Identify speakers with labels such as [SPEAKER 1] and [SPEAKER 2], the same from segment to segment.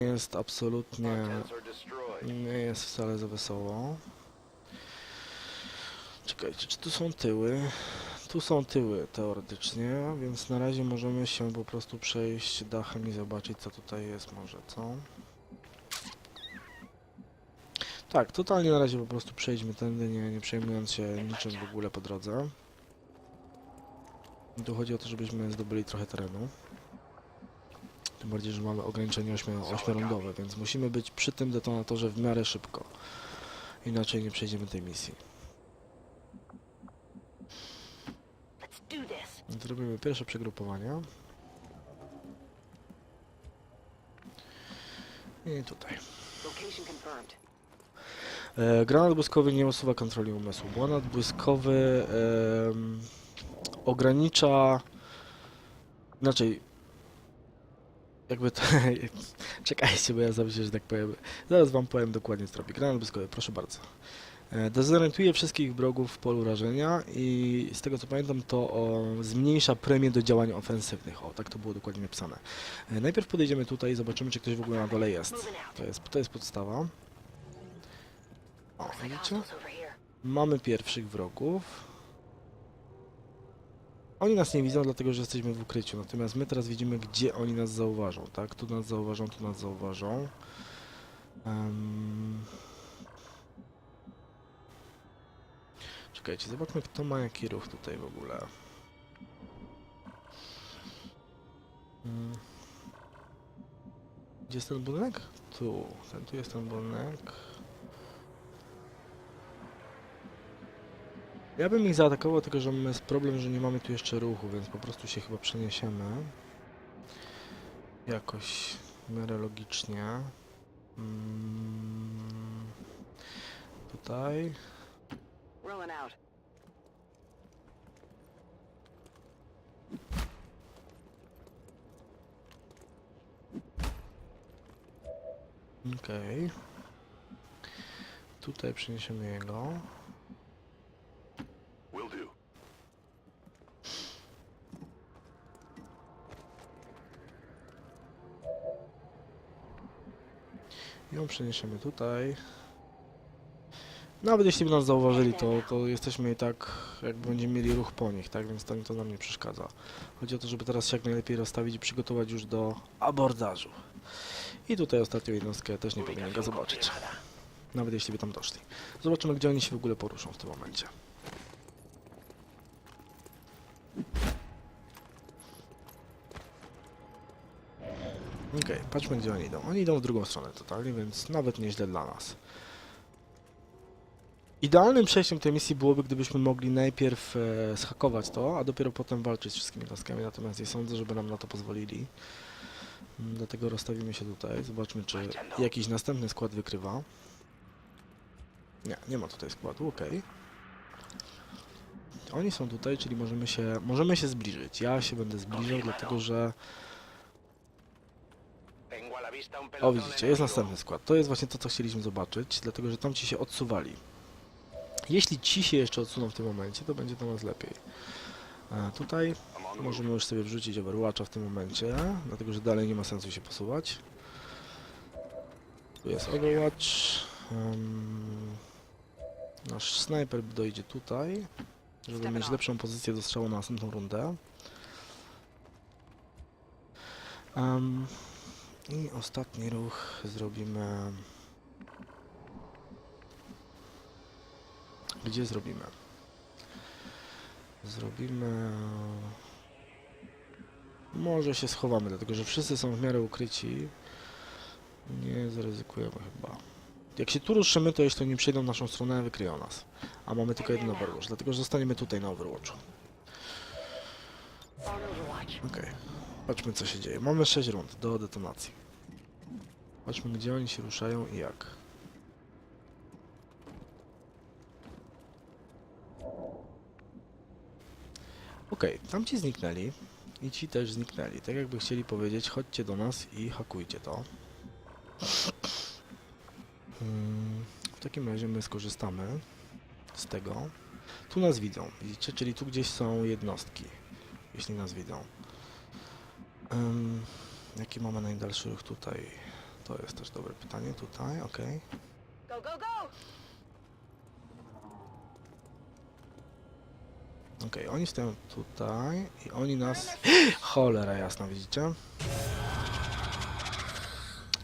[SPEAKER 1] jest absolutnie... Nie jest wcale za wesoło. Czekajcie, czy tu są tyły? Tu są tyły teoretycznie, więc na razie możemy się po prostu przejść dachem i zobaczyć co tutaj jest może, co? Tak, totalnie na razie po prostu przejdźmy tędy, nie, nie przejmując się niczym w ogóle po drodze. Tu chodzi o to, żebyśmy zdobyli trochę terenu. Tym bardziej, że mamy ograniczenie ośmio- ośmiorundowe, więc musimy być przy tym detonatorze w miarę szybko. Inaczej nie przejdziemy tej misji. Zrobimy pierwsze przegrupowanie. I tutaj. E, granat błyskowy nie usuwa kontroli umysłu. Granat błyskowy ogranicza... Inaczej... Jakby to... Czekajcie, bo ja zawsze, że tak powiem... Zaraz wam powiem dokładnie co robi. Granat błyskowy, proszę bardzo. E, Dezorientuje wszystkich wrogów w polu rażenia i z tego co pamiętam to o, zmniejsza premię do działań ofensywnych. O, tak to było dokładnie napisane. E, Najpierw podejdziemy tutaj i zobaczymy, czy ktoś w ogóle na dole jest. To jest, to jest podstawa. O, widzicie? Mamy pierwszych wrogów. Oni nas nie widzą, dlatego że jesteśmy w ukryciu. Natomiast my teraz widzimy, gdzie oni nas zauważą, tak? Tu nas zauważą, tu nas zauważą. Em, Czekajcie, zobaczmy, kto ma jaki ruch tutaj w ogóle. Gdzie jest ten budynek? Tu. Ten, tu jest ten budynek. Ja bym ich zaatakował, tylko że mamy problem, że nie mamy tu jeszcze ruchu, więc po prostu się chyba przeniesiemy. Jakoś w miarę logicznie. Mm, tutaj. Okej. Tutaj przeniesiemy jego. Przeniesiemy tutaj. Nawet jeśli by nas zauważyli, to, to jesteśmy i tak, jakby będziemy mieli ruch po nich, tak? Więc to, to nam nie przeszkadza. Chodzi o to, żeby teraz się jak najlepiej rozstawić i przygotować już do abordażu. I tutaj ostatnią jednostkę też nie powinien go zobaczyć. Nawet jeśli by tam doszli. Zobaczymy, gdzie oni się w ogóle poruszą w tym momencie. Okej, patrzmy gdzie oni idą. Oni idą w drugą stronę totalnie, więc nawet nieźle dla nas. Idealnym przejściem tej misji byłoby, gdybyśmy mogli najpierw e, zhakować to, a dopiero potem walczyć z wszystkimi taskami, natomiast nie sądzę, żeby nam na to pozwolili. Mm, Dlatego rozstawimy się tutaj, zobaczmy czy jakiś następny skład wykrywa. Nie, nie ma tutaj składu, okej. Oni są tutaj, czyli możemy się, możemy się zbliżyć. Ja się będę zbliżał, dlatego że o, widzicie, jest następny skład. To jest właśnie to, co chcieliśmy zobaczyć, dlatego że tam ci się odsuwali. Jeśli ci się jeszcze odsuną w tym momencie, to będzie dla nas lepiej. E, tutaj możemy już sobie wrzucić Overwatcha w tym momencie, dlatego że dalej nie ma sensu się posuwać. Tu jest Overwatch. em, nasz snajper dojdzie tutaj, żeby mieć lepszą pozycję do strzału na następną rundę. Em, I ostatni ruch zrobimy. Gdzie zrobimy? Zrobimy. Może się schowamy, dlatego że wszyscy są w miarę ukryci. Nie zaryzykujemy chyba. Jak się tu ruszymy, to jeśli nie przejdą w naszą stronę, wykryją nas. A mamy tylko jeden Overwatch, dlatego że zostaniemy tutaj na Overwatchu. Okej, patrzmy co się dzieje. Mamy 6 rund do detonacji. Patrzmy gdzie oni się ruszają i jak. Okej, tamci zniknęli i ci też zniknęli. Tak jakby chcieli powiedzieć, chodźcie do nas i hakujcie to. Mm, W takim razie my skorzystamy z tego. Tu nas widzą, widzicie? Czyli tu gdzieś są jednostki, jeśli nas widzą. Ym, jaki mamy najdalszy ruch tutaj? To jest też dobre pytanie tutaj, okej.
[SPEAKER 2] Go, go, go!
[SPEAKER 1] Okej, oni stoją tutaj i oni nas... Cholera jasna, widzicie?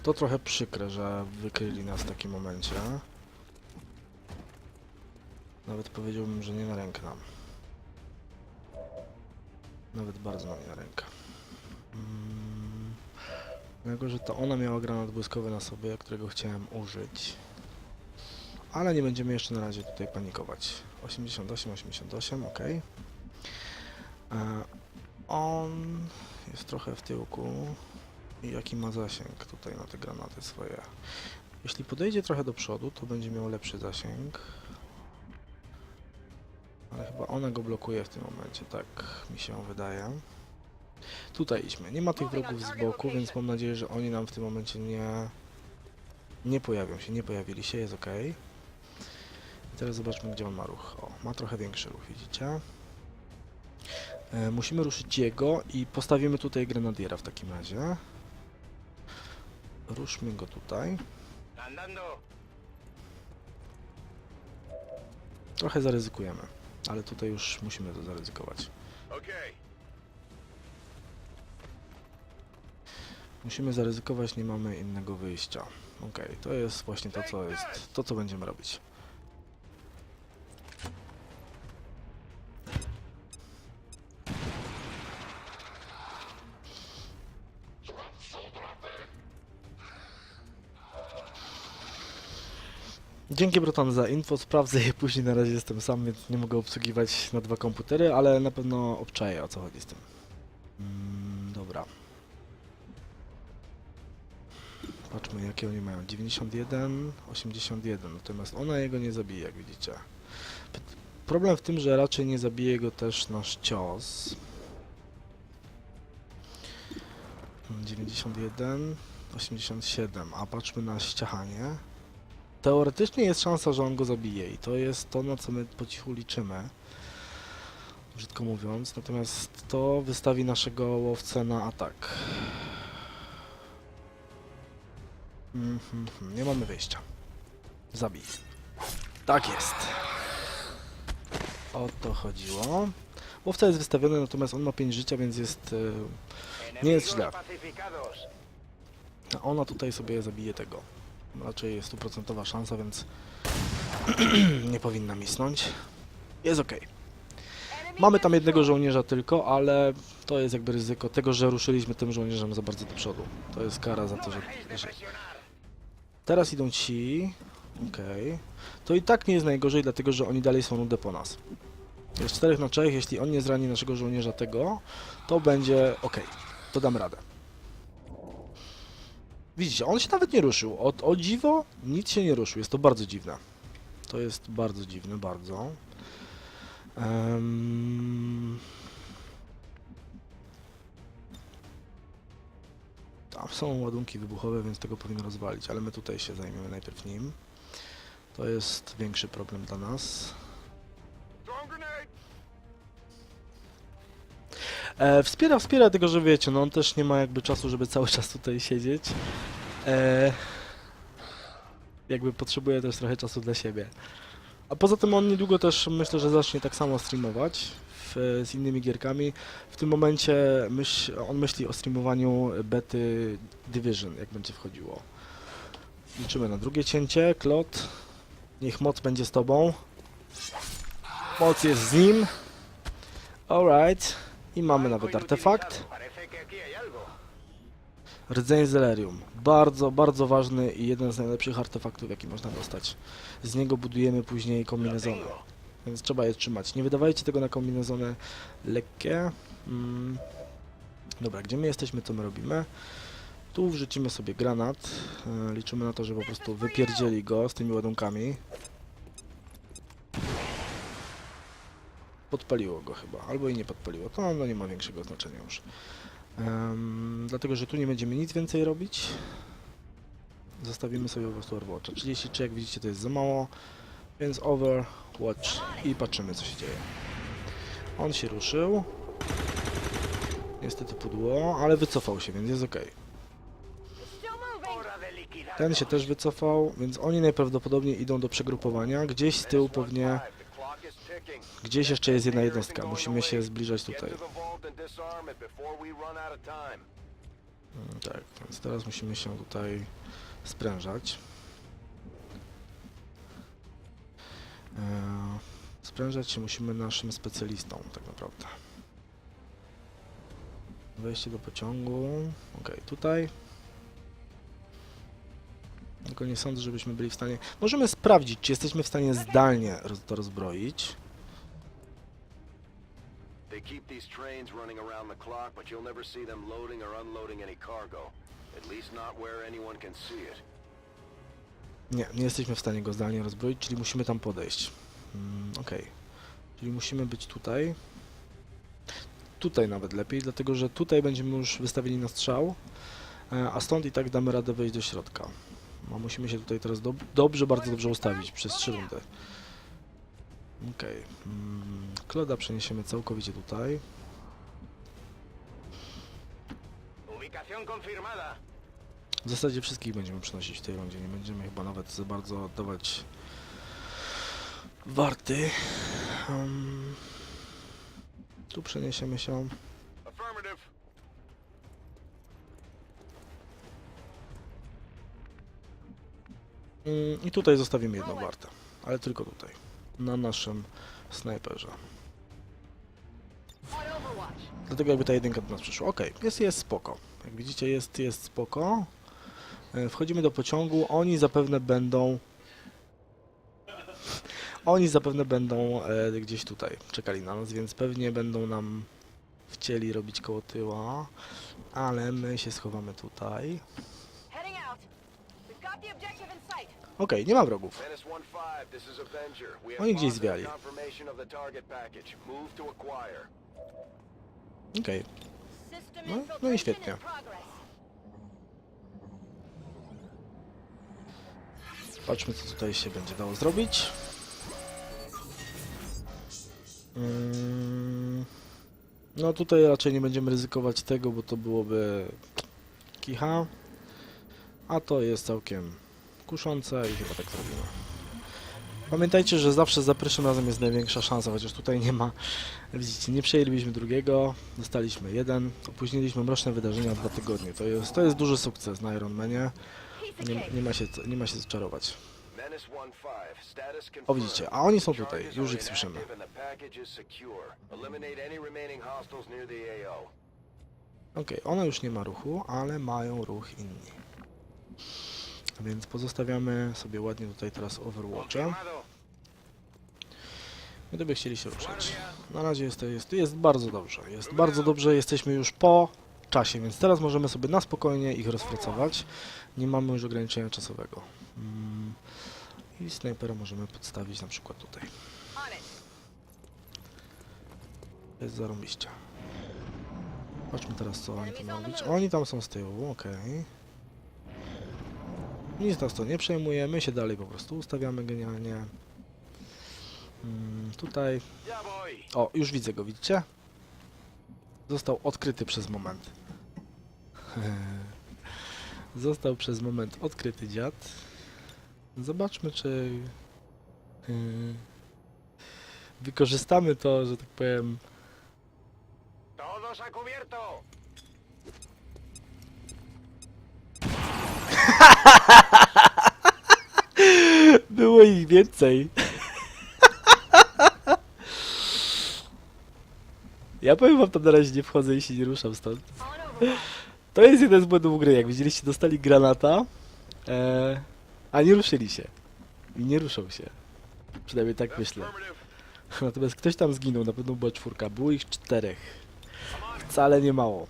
[SPEAKER 1] To trochę przykre, że wykryli nas w takim momencie. Nawet powiedziałbym, że nie na rękę nam. Nawet bardzo nam nie na rękę. Jako, że to ona miała granat błyskowy na sobie, którego chciałem użyć. Ale nie będziemy jeszcze na razie tutaj panikować. 88, 88, ok. E, on jest trochę w tyłku. I jaki ma zasięg tutaj na te granaty swoje. Jeśli podejdzie trochę do przodu, to będzie miał lepszy zasięg. Ale chyba ona go blokuje w tym momencie, tak mi się wydaje. Tutaj idźmy. Nie ma tych wrogów z boku, więc mam nadzieję, że oni nam w tym momencie nie... Nie pojawią się, nie pojawili się, jest ok. I teraz zobaczmy, gdzie on ma ruch. O, ma trochę większy ruch, widzicie? E, musimy ruszyć jego i postawimy tutaj grenadiera w takim razie. Ruszmy go tutaj. Trochę zaryzykujemy, ale tutaj już musimy to zaryzykować.
[SPEAKER 3] Okay.
[SPEAKER 1] Musimy zaryzykować, nie mamy innego wyjścia. Okej, to jest właśnie to, co jest, to, co będziemy robić. Dzięki Brotan za info, sprawdzę je później, na razie jestem sam, więc nie mogę obsługiwać na dwa komputery, ale na pewno obczaję o co chodzi z tym. Jakie oni mają. 91, 81, natomiast ona jego nie zabije, jak widzicie. Problem w tym, że raczej nie zabije go też nasz cios. Mm, 91, 87, a patrzmy na ściachanie. Teoretycznie jest szansa, że on go zabije i to jest to, na co my po cichu liczymy. Brzydko mówiąc, natomiast to wystawi naszego łowcę na atak. Mhm, nie mamy wyjścia. Zabij. Tak jest. O to chodziło. Łowca jest wystawiony, natomiast on ma 5 życia, więc jest... y, Nie jest źle. A ona tutaj sobie zabije tego. Raczej jest stuprocentowa szansa, więc nie powinna misnąć. Jest ok. Mamy tam jednego żołnierza tylko, ale to jest jakby ryzyko tego, że ruszyliśmy tym żołnierzem za bardzo do przodu. To jest kara za to, że... Teraz idą ci. Okej. To i tak nie jest najgorzej, dlatego że oni dalej są nudę po nas. Jest 4 na 3, jeśli on nie zrani naszego żołnierza tego, to będzie ok. To dam radę. Widzicie, on się nawet nie ruszył. O, o dziwo, nic się nie ruszył. Jest to bardzo dziwne. To jest bardzo dziwne, bardzo. Em, Tam są ładunki wybuchowe, więc tego powinno rozwalić, ale my tutaj się zajmiemy najpierw nim. To jest większy problem dla nas. E, wspiera, wspiera tego, że wiecie, no on też nie ma jakby czasu, żeby cały czas tutaj siedzieć. E, jakby potrzebuje też trochę czasu dla siebie. A poza tym on niedługo też myślę, że zacznie tak samo streamować z innymi gierkami. W tym momencie myśl, on myśli o streamowaniu bety Division, jak będzie wchodziło. Liczymy na drugie cięcie. Klot, niech moc będzie z tobą. Moc jest z nim. Alright. I mamy nawet artefakt. Rdzeń Zelerium. Bardzo, bardzo ważny i jeden z najlepszych artefaktów, jaki można dostać. Z niego budujemy później kombinezony. Więc trzeba je trzymać. Nie wydawajcie tego na kombinezony lekkie. Mm. Dobra, gdzie my jesteśmy, co my robimy? Tu wrzucimy sobie granat. E, Liczymy na to, że po prostu wypierdzieli go z tymi ładunkami. Podpaliło go chyba, albo i nie podpaliło. To no, nie ma większego znaczenia już. Em, dlatego, że tu nie będziemy nic więcej robić. Zostawimy sobie po prostu Overwatcha. 33, jak widzicie, to jest za mało, więc Overwatch i patrzymy, co się dzieje. On się ruszył. Niestety pudło, ale wycofał się, więc jest ok. Ten się też wycofał, więc oni najprawdopodobniej idą do przegrupowania. Gdzieś z tyłu pewnie, gdzieś jeszcze jest jedna jednostka. Musimy się zbliżać tutaj. Mm, Tak, więc teraz musimy się tutaj sprężać. Sprężać się musimy naszym specjalistą, tak naprawdę. Wejście do pociągu. Ok, tutaj. Tylko nie sądzę, żebyśmy byli w stanie. Możemy sprawdzić, czy jesteśmy w stanie zdalnie roz to rozbroić.
[SPEAKER 3] They keep these trains running around the clock, but you'll never see them loading or unloading any cargo. At least not where anyone can see it.
[SPEAKER 1] Nie, nie jesteśmy w stanie go zdalnie rozbroić, czyli musimy tam podejść. Mm, Okej. Czyli musimy być tutaj. Tutaj nawet lepiej, dlatego że tutaj będziemy już wystawieni na strzał, e, a stąd i tak damy radę wejść do środka. No, musimy się tutaj teraz dob dobrze, bardzo dobrze ustawić przez trzy rundy. Okej. Mm, Kloda przeniesiemy całkowicie tutaj.
[SPEAKER 3] Ubicación confirmada.
[SPEAKER 1] W zasadzie wszystkich będziemy przynosić w tej rundzie. Nie będziemy chyba nawet za bardzo oddawać warty. Um, tu przeniesiemy się. Mm, I tutaj zostawimy jedną wartę. Ale tylko tutaj. Na naszym snajperze. Dlatego jakby ta jedynka do nas przyszła. Okej, jest, jest spoko. Jak widzicie jest, jest spoko. E, Wchodzimy do pociągu. Oni zapewne będą... Oni zapewne będą e, gdzieś tutaj czekali na nas, więc pewnie będą nam chcieli robić koło tyła. Ale my się schowamy tutaj. Okej, nie ma wrogów.
[SPEAKER 3] Menace 1-5, this is Avenger. We have
[SPEAKER 1] Oni gdzieś zwiali. Okej,
[SPEAKER 2] System
[SPEAKER 1] No, no i świetnie. Patrzmy co tutaj się będzie dało zrobić. Mm, No tutaj raczej nie będziemy ryzykować tego, bo to byłoby kicha. A to jest całkiem kuszące i chyba tak zrobimy. Pamiętajcie, że zawsze za pierwszym razem jest największa szansa, chociaż tutaj nie ma. Widzicie, nie przejęliśmy drugiego, dostaliśmy jeden, opóźniliśmy mroczne wydarzenia dwa tygodnie. To jest, to jest duży sukces na Ironmanie. Nie, nie, ma się, nie ma się czarować.
[SPEAKER 3] Menace 1-5, status confirmed.
[SPEAKER 1] O widzicie, a oni są tutaj, już ich słyszymy. Okej, ona już nie ma ruchu, ale mają ruch inni. Więc pozostawiamy sobie ładnie tutaj teraz Overwatcha. Gdyby chcieli się ruszać. Na razie jest, jest, jest bardzo dobrze. Jest bardzo dobrze, jesteśmy już po czasie, więc teraz możemy sobie na spokojnie ich rozpracować. Nie mamy już ograniczenia czasowego. Mm. I snajpera możemy podstawić na przykład tutaj. Jest zarąbiście. Patrzmy teraz co oni tam robić. Oni tam są z tyłu, okej. Nic nas to nie przejmuje, my się dalej po prostu ustawiamy genialnie. Mm, tutaj. O, już widzę go, widzicie? Został odkryty przez moment. Został przez moment odkryty dziad. Zobaczmy, czy yy, wykorzystamy to, że tak powiem,
[SPEAKER 3] Todos a cubierto.
[SPEAKER 1] Było ich więcej. Ja powiem wam tam na razie nie wchodzę i się nie ruszam stąd. To jest jeden z błędów gry. Jak widzieliście, dostali granata, e, a nie ruszyli się. I nie ruszą się. Przynajmniej tak myślę. Natomiast ktoś tam zginął, na pewno była czwórka. Było ich czterech. Wcale nie mało.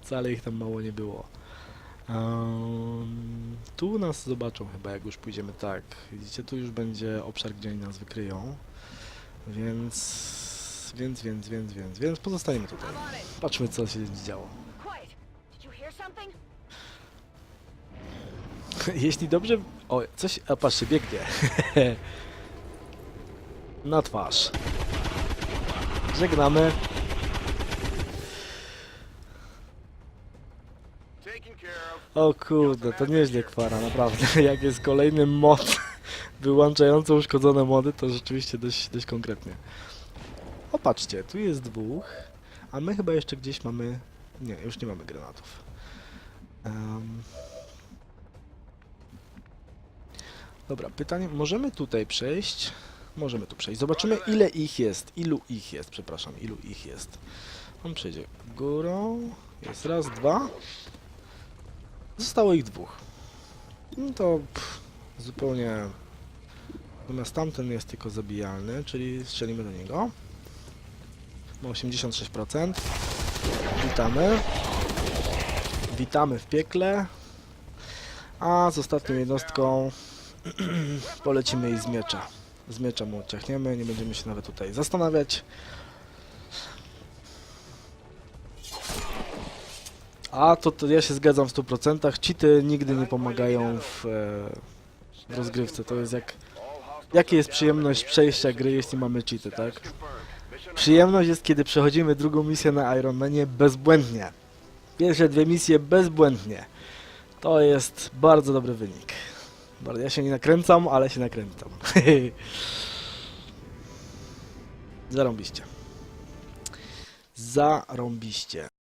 [SPEAKER 1] Wcale ich tam mało nie było. Um, tu nas zobaczą chyba, jak już pójdziemy tak. Widzicie, tu już będzie obszar, gdzie oni nas wykryją. Więc... Więc, więc, więc, więc, więc pozostaniemy tutaj. Patrzmy, co się działo. Jeśli dobrze... O, coś... A patrzcie, biegnie. Na twarz. Żegnamy. O kurde, to nieźle kwara, naprawdę. Jak jest kolejny mod wyłączający uszkodzone mody, to rzeczywiście dość, dość konkretnie. O, patrzcie, tu jest dwóch, a my chyba jeszcze gdzieś mamy... Nie, już nie mamy granatów. Em. Dobra, pytanie, możemy tutaj przejść? Możemy tu przejść. Zobaczymy ile ich jest. Ilu ich jest, przepraszam, ilu ich jest. On przejdzie górą. Jest raz, dwa. Zostało ich dwóch. No to pff, zupełnie... Natomiast tamten jest tylko zabijalny, czyli strzelimy do niego. Ma 86%. Witamy. Witamy w piekle. A z ostatnią jednostką polecimy jej z miecza. Z miecza mu odciachniemy, nie będziemy się nawet tutaj zastanawiać. A to, to ja się zgadzam w 100%. Cheaty nigdy nie pomagają w, e, w rozgrywce. To jest jak. Jakie jest przyjemność przejścia gry, jeśli mamy cheaty, tak? Przyjemność jest, kiedy przechodzimy drugą misję na Ironmanie bezbłędnie. Pierwsze dwie misje bezbłędnie. To jest bardzo dobry wynik. Ja się nie nakręcam, ale się nakręcam. Zarąbiście. Zarąbiście.